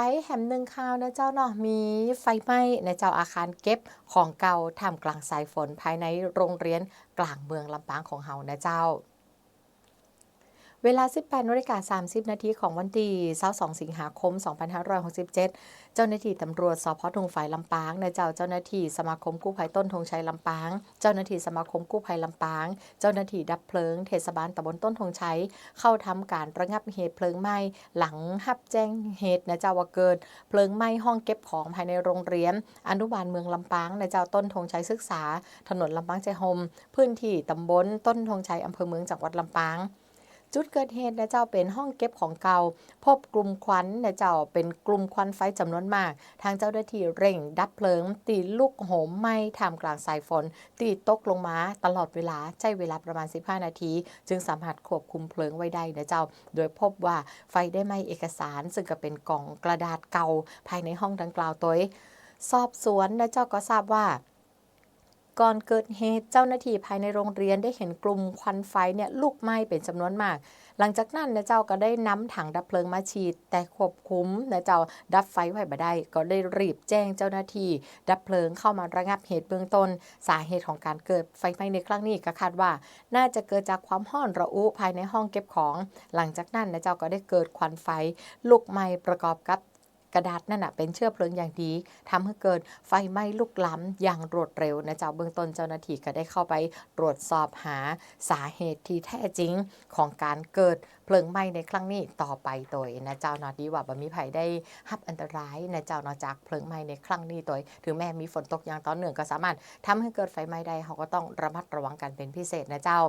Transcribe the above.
ไปแหมหนึ่งคราวนะเจ้าเนาะมีไฟไหม้ในเจ้าอาคารเก็บของเก่าท่ามกลางสายฝนภายในโรงเรียนกลางเมืองลำปางของเฮานะเจ้า เวลา 18นาฬิกา30 นาทีของวันที่22สิงหาคม 2567 เจ้าหน้าที่ตำรวจสพทงฝ่ายลำปางนเจ้าเจ้าหน้าที่สมาคมกู้ภัยต้นธงชัยลำปาง เจ้าหน้าที่สมาคมกู้ภัยลำปาง เจ้าหน้าที่ดับเพลิงเทศบาลตำบลต้นธงชัย เข้าทำการระงับเหตุเพลิงไหม้ หลังหับแจ้งเหตุนเจ้าว่าเกิด เพลิงไหม้ห้องเก็บของภายในโรงเรียน อนุบาลเมืองลำปางนเจ้าต้นธงชัยศึกษา ถนนลำปางใจโฮมพื้นที่ตำบลต้นธงชัยอำเภอเมืองจังหวัดลำปาง จุดเกิดเหตุนะเจ้าเป็นห้องเก็บของเก่า พบกลุ่มควันนะเจ้าเป็นกลุ่มควันไฟจำนวนมาก ทางเจ้าหน้าที่เร่ง ดับเพลิง ตีลูกโหมไหม้ท่ามกลางสายฝน ตีตกลงมาตลอดเวลาใช้เวลาประมาณ 15 นาที จึงสามารถควบคุมเพลิงไว้ได้นะเจ้า โดยพบว่าไฟได้ไหม้เอกสาร ซึ่งก็เป็นกล่องกระดาษเก่า ภายในห้องดังกล่าวตัวสอบสวนนะเจ้าก็ทราบว่า ก่อนเกิดเหตุเจ้าหน้าที่ภายในโรงเรียนได้เห็นกลุ่มควันไฟเนี่ยลุกไหม้เป็นจำนวนมาก หลังจากนั้นนะเจ้าก็ได้นำถังดับเพลิงมาฉีด แต่ควบคุมนะเจ้าดับไฟไว้บ่ได้ ก็ได้รีบแจ้งเจ้าหน้าที่ ดับเพลิงเข้ามาระงับเหตุเบื้องต้น สาเหตุของการเกิดไฟไหม้ในครั้งนี้ก็คาดว่า น่าจะเกิดจากความร้อนระอุภายในห้องเก็บของ หลังจากนั้นนะเจ้าก็ได้เกิดควันไฟลุกไหม้ประกอบกับ กระดาษนั่นนะเป็นเชื้อเพลิงอย่างดีทำให้เกิดไฟไหม้ลุกล้ำอย่างรวดเร็วนะเจ้าเบื้องต้นเจ้าหน้าที่ก็ได้เข้าไปตรวจสอบหาสาเหตุที่แท้จริงของการเกิดเพลิงไหม้ในครั้งนี้ต่อไปโดยนะเจ้านอดีว่าบ่มีภัยได้ฮับอันตรายนะเจ้านอจากเพลิงไหม้ในครั้งนี้โดยถึงแม้มีฝนตกอย่างต่อเนื่องก็สามารถทำให้เกิดไฟไหม้ได้เขาก็ต้องระมัดระวังกันเป็นพิเศษนะเจ้า